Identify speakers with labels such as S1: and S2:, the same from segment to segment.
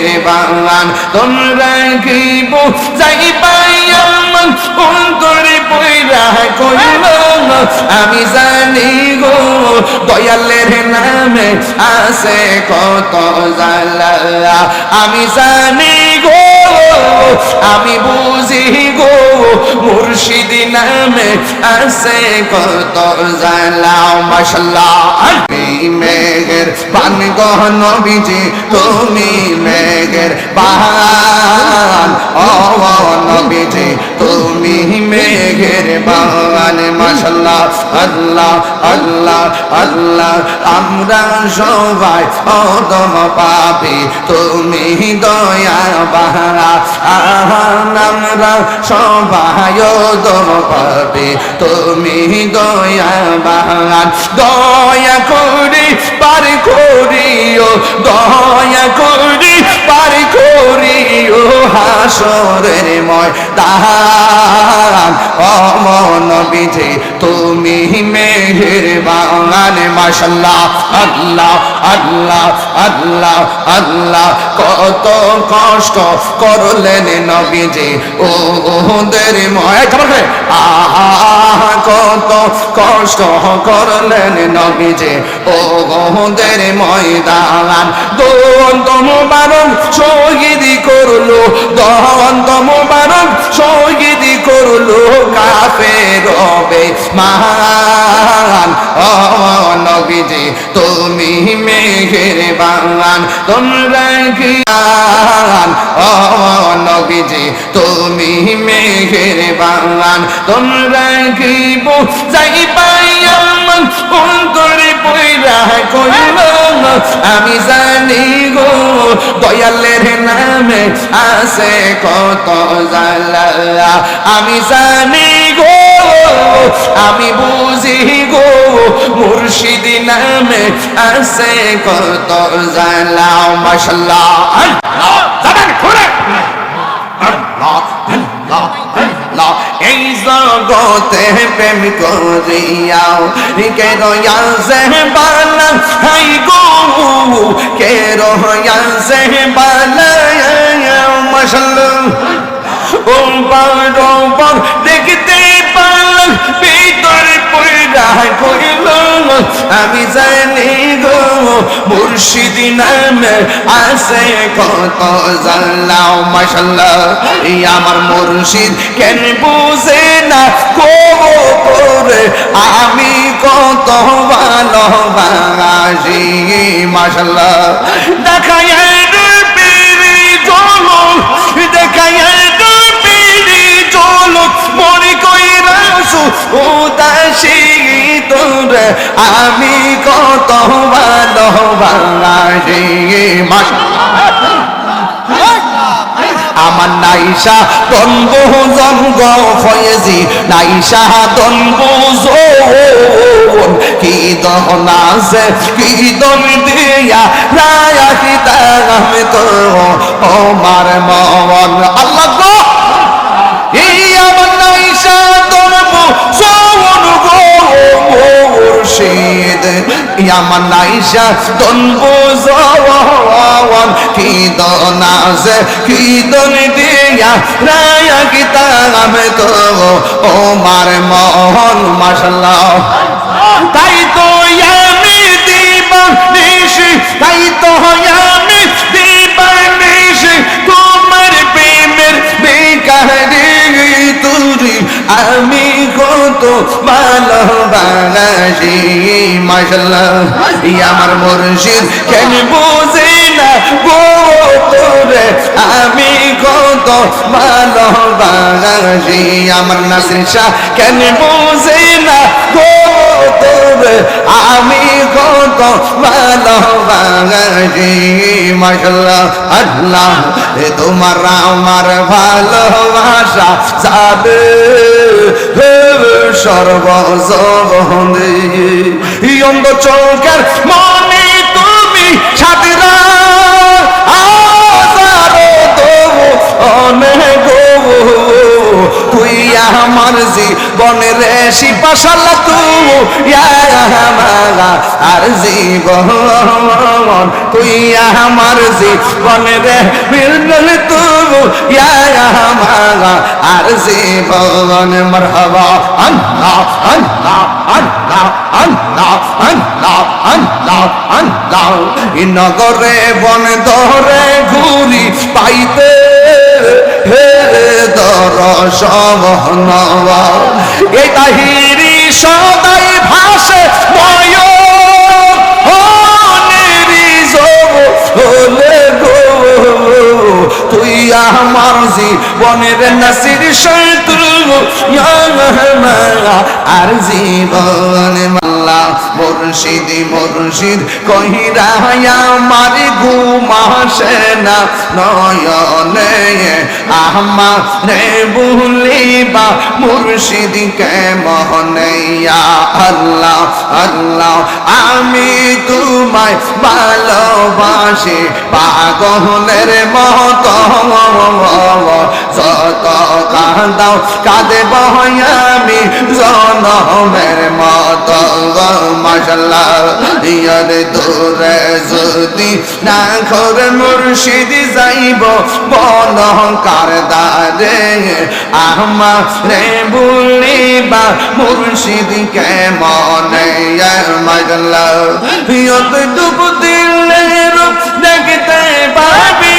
S1: বাগান, তোমরা কি যাই পাই আমার অন্তরে বইরা কইল আমি জানি গো, দয়ালের নামে আছে কত জালা আমি জানি গো আমি বুঝি গো, মুর্শিদ নামে আছে কত জালা মাশাল্লাহ। মেঘের পান গহন বিজি তুমি মেঘের বাহান ও নবীজি, তুমি মেঘের বাগান মাশাল্লাহ। আল্লাহ আল্লাহ আল্লাহ, আমরা সবাই অদম পাপি, তুমি দয়া বাহা আমরা সবাই অদম তুমি দয়া বাহান দয়া করি পার করিও, দয়া করি পার করিও হাসরের ময়দান। অমন বিধে তুমি মেহের বাঙান মাসাল্লাহ আল্লাহ আল্লাহ আল্লাহ আল্লাহ, কত কষ্ট করলেন নবীজি, ও ওদের ময় আহা, কত কষ্ট করলেন নবীজি, ও ওদের ময়দান। দন্ত মুবারক শহীদ করল দন্ত মুবারক শহীদ করল কাফে রবে মান। ও নবীজি, তুমি মেঘের বাগান তোমরা কি ও নবীজি, তুমি মেঘের বাগান তোমরা কি যাই পাই আমার কইল, আমি জানি গো, দয়ালের নামে আছে কত জালা আমি জানি গো, আমি বুঝি গো, মুর্শিদ নামে আছে কত জালা মাশাল্লাহ। আল্লাহ আল্লাহ আল্লাহ। এই জগতে প্রেম করিয়াও, কে রয়া সে বালা? হাই গো, কে রয়া সে বালা? মাশাল্লাহ। ও বারবার দেখতে পারলাম, ভিতর পয়রা কইল, আমি জানি মুর্শিদ নামে আছে কত জানলাও মাশাল্লাহ, এই আমার মুর্শিদ কেন বুঝে না? করে আমি কত ভালোবাসি, মাশাল্লাহ। দেখায় পীরি চলো দেখায় পীরি চলো মনে কইরাসু উদাসী আমি কত আমার নাইসা তন্বু জঙ্গ ফয়েজি, নাইসা তন্বু কি দহন আছে, কি দন দিয়া রায়া কি দাম তো আমার মন। আল্লাহ আমার নাইসা তন্বু জওয়ান কি দনাজ কি দন দিয়া, রায়া কি তাম তো, ও মার মোহন মাশাল্লাহ তাই তো আমি তাই তো ভালোবাসি মাশাল্লাহ ই আমার মুর্শিদ, কেন বুঝে না? গো তোরে, আমি কত ভালোবাসি। আমার নাসির শাহ, কেন বুঝে না? গো তোরে, আমি কত ভালোবাসি মাশাল্লাহ আল্লাহ তোমার আমার ভালোবাসা যাবে। সর্বজবনে অন্ধ চৌকের মনে তুমি তো অনেক তুই আমার জীবনের শিপাশালা তু আর জীবন, তুই আমার জীবন রে মিলন তু আর জীবন, মরহবা, আল্লাহ আল্লাহ আল্লাহ আল্লাহ আল্লাহ আল্লাহ আল্লাহ। নগরে বন ধরে ঘুরি পাইতে হে দরসব নবা এই জীবনের নাসির শত্রু আর জীবন মাল্লা মুর্শিদ মুর্শিদ কহিরা আমার ঘুমাসে না, নয়নে আহমা রে বুলিবা মুর্শিদ কে মহনে আল্লাহ আল্লাহ, আমি তোমায় ভালোবাসি। পাগলের মত যত কাঁদাও কাঁদে বহামি জনমের মত। মাসাল্লাহ ইয়ার দূরে যদি না করে মুর্শিদ যাইব বল কার রে বলিবা মুর্শিদ কে মনে ইয়ত ডুব দিলে দেখতে পাবি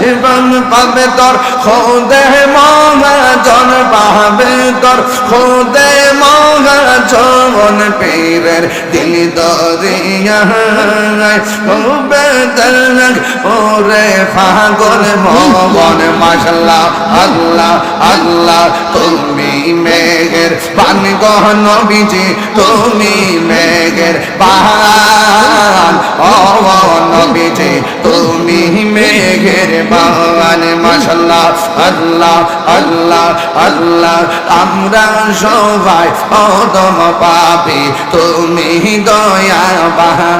S1: জীবন পাবে তোর, খোদে মহাজন পাবে তোর, খোদে মহাজন পীরের দিল দরিয়া। ওরে ফাগল মন মাশাল্লাহ, আল্লাহ আল্লাহ, তুমি মেঘের পান গহন বিজি তুমি মেঘের পান ও নবীজি, তুমি মেঘের বাগান মাশাল্লাহ, আল্লাহ আল্লাহ আল্লাহ, আমরা সবাই অদম পাবে তুমি দয়া বাহা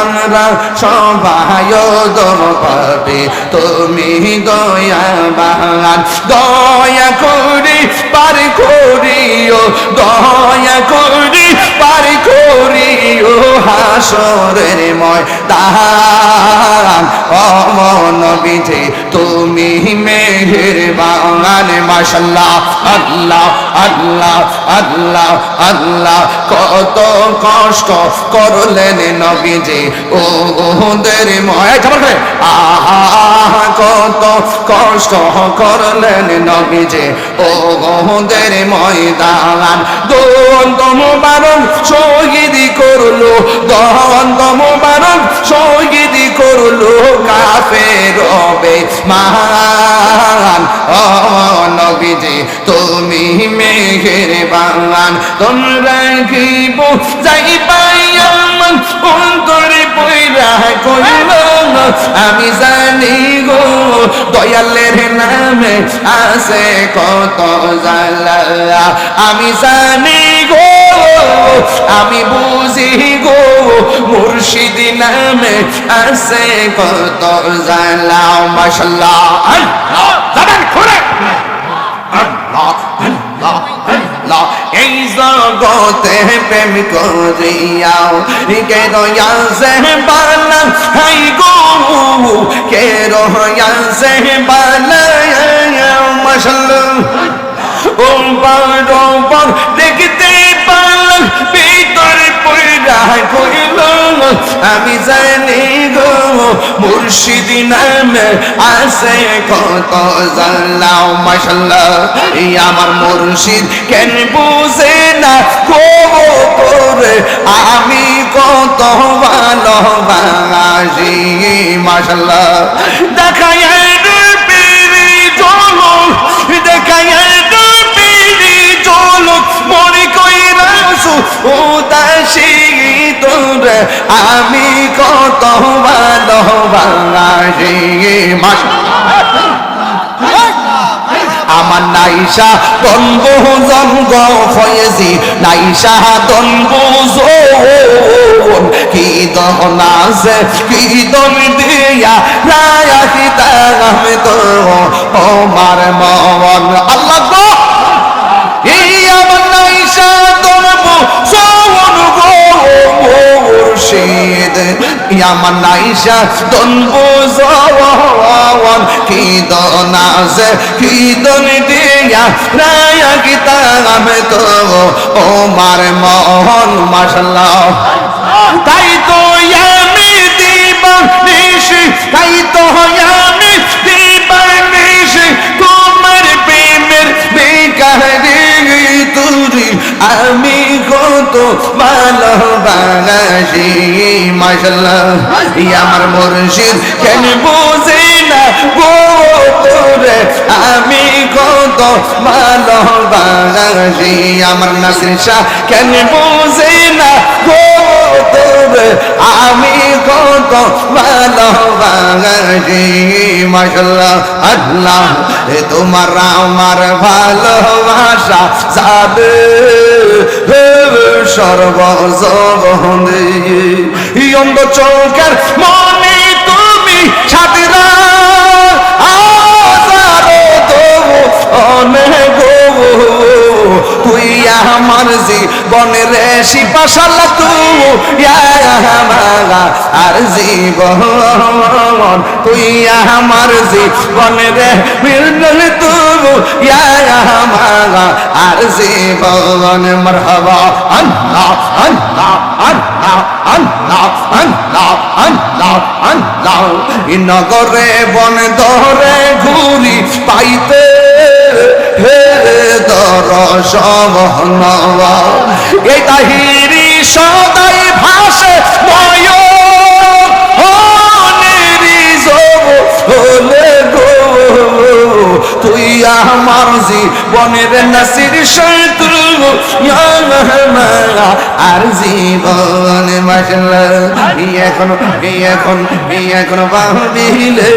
S1: আমরা সবাই অদম তুমি দয়া বাহান দয়া করি, পার করিও, দয়া করি, পার করিও হাসরের ময়দান। অমন বিধে তুমি মেহের বাঙান মাসাল্লাহ আল্লাহ আল্লাহ আল্লাহ আল্লাহ, কত কষ্ট করলেন নবীজি। ও ওদের ময় আহা, কত কষ্ট করলেন নবীজি। ও ওদের ময়দান। দন্ত মুবারক শহীদ করল। দন্ত মুবারক শহীদ করল কাফে রবে মান ও নবীজি, তুমি তোমরা অন্তরে আমি জানি গো, দয়ালের নামে আছে কত জালা আমি জানি গো, আমি বুঝি গো, মুর্শিদ নামে আছে কত জালা মাশাল্লাহ। আল্লাহ! জগতে প্রেম করিয়াও, কে সে বালা, হাই গো, কে রয়া সে বালা, মাশাল্লাহ। ও বারবার দেখতে পারলাম, ভিতরে পয়রা কইল আমি জানি গো মুর্শিদ নামে আছে কত জানলাও মাশাল্লাহ এই আমার মুর্শিদ কেন বুঝে না? গো করে আমি কত ভালোবাসি মাশাল্লাহ দেখাই পিরি চলো দেখাই পিরি চলো মনে কইরাসু উদাসী তোরে আমি কত আমার নাইশা তনবু জঙ্গ ফয়েজি নাইশা তনবু জোন, কি দহনা সে কি দম দিয়া রায়া তো ও মার মন, আল্লাহ আমার নাইশা তনবু জওয়ান কি দনাজ কি দন দিয়া, রায়া কি তাগামে তো ও মার মোহন মাশাল্লাহ তাই তো আমি দিবানিশি তাই তো আমি দিবানিশি তোমার প্রেমের বেকারি আমি কত ভালোবাসি মাশাল্লাহ আমার মুর্শিদ, কেন বোঝে না গো তোরে? আমি কত ভালোবাসি, আমার নাসির শাহ, কেন বোঝে না তোরে আমি কত ভালোবাসি মাশাল্লাহ আল্লাহ, এ তোমার আমার ভালোবাসা যাবে। সর্বজবনে অন্ধ চৌকের মনে তুমি তবু অনেক তুই আমার জীবনের শিপাশাল আমার জীবনের মিলন তবু আর জীবন। মরহবা, আল্লাহ নগরে বন ধরে ঘুরি পাইতে দরসব নবা এই তাহিরি সদাই ভাষে ময় জীবনের নাসির শত্রু আর জীবন এখন এখন এখন বাহিলে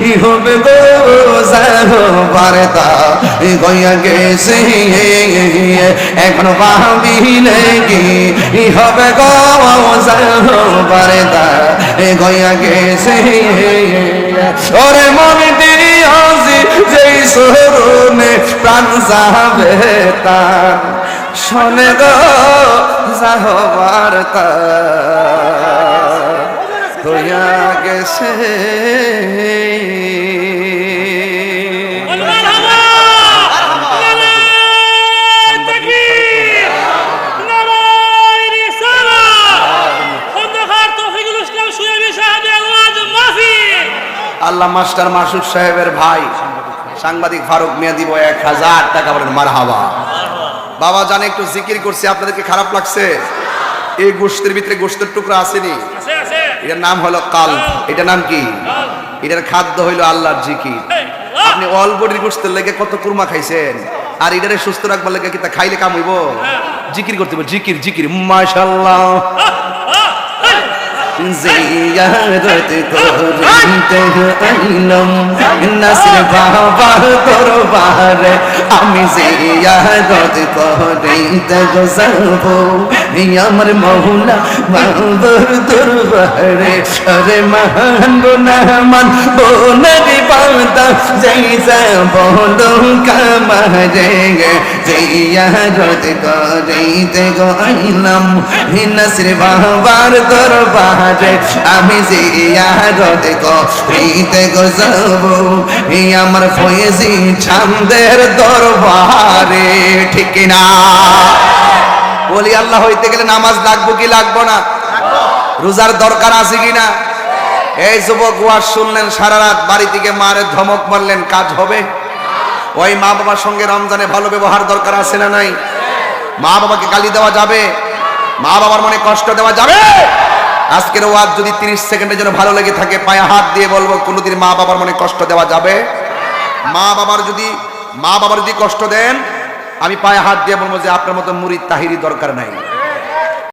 S1: কি হবে গো বারতা গইয়া গেছে, এখন বাহিলে কি হবে গো বারতা গইয়া গেছে, ওরে মন সরণে প্রাণ যাবে তার। শোনে গো যাহবার হইয়া গেছে। আল্লাহ মাস্টার মাসুদ সাহেবের ভাই। সাংবাদিক ফারুক মিয়া দিব এক হাজার টাকা বলেন মার হাবা বাবা জানে একটু জিকির করছে আপনাদেরকে খারাপ লাগছে? এই গোষ্ঠের ভিতরে গোষ্ঠের টুকরা আসেনি। এটার নাম হলো কাল। এটার নাম কি? এটার খাদ্য হইল আল্লাহর জিকির। আপনি অল বডির গোষ্ঠের লেগে কত কুরমা খাইছেন? আর এটারে সুস্থ রাখবার লেগে কি তা খাইলে কাম হইব? জিকির করতে হবে জিকির জিকির। মাশাল্লাহ জিয়ারত করিতে আইলাম নাসির বাবার দরবারে আমি জিয়ারত করিতে যাব আমার মৌলা বাবার দরবারে আরে মহান গুনাহমান বোনারি পাতা যাই যাব কামারে জিয়ারত করিতে আইলাম নাসির বাবার দরবারে আমি জিয়ারত করিতে গো যাব এই আমার ফয়েজি ছান্দের দরবারে, ঠিক না বলি, আল্লাহ হইতে গেলে নামাজ লাগবো কি লাগবো না? রোজার দরকার আছে কি না? এই যুবক, ওয়াজ শুনলেন, সারা রাত বাড়ি থেকে মারে ধমক মারলেন, কাজ হবে? ওই মা বাবার সঙ্গে রমজানে ভালো ব্যবহার দরকার আছে না নাই? মা বাবাকে গালি দেওয়া যাবে? মা বাবার মনে কষ্ট দেওয়া যাবে? আজকের ওয়াজ যদি 30 সেকেন্ডের জন্য ভালো লেগে থাকে, পায়ে হাত দিয়ে বলব, কোনোদিন মা বাবার মনে কষ্ট দেওয়া যাবে? মা বাবার যদি, মা বাবার যদি কষ্ট দেন, আমি পায়ে হাত দিয়ে বলব যে আপনার মতো মুড়ির তাহিরি দরকার নাই।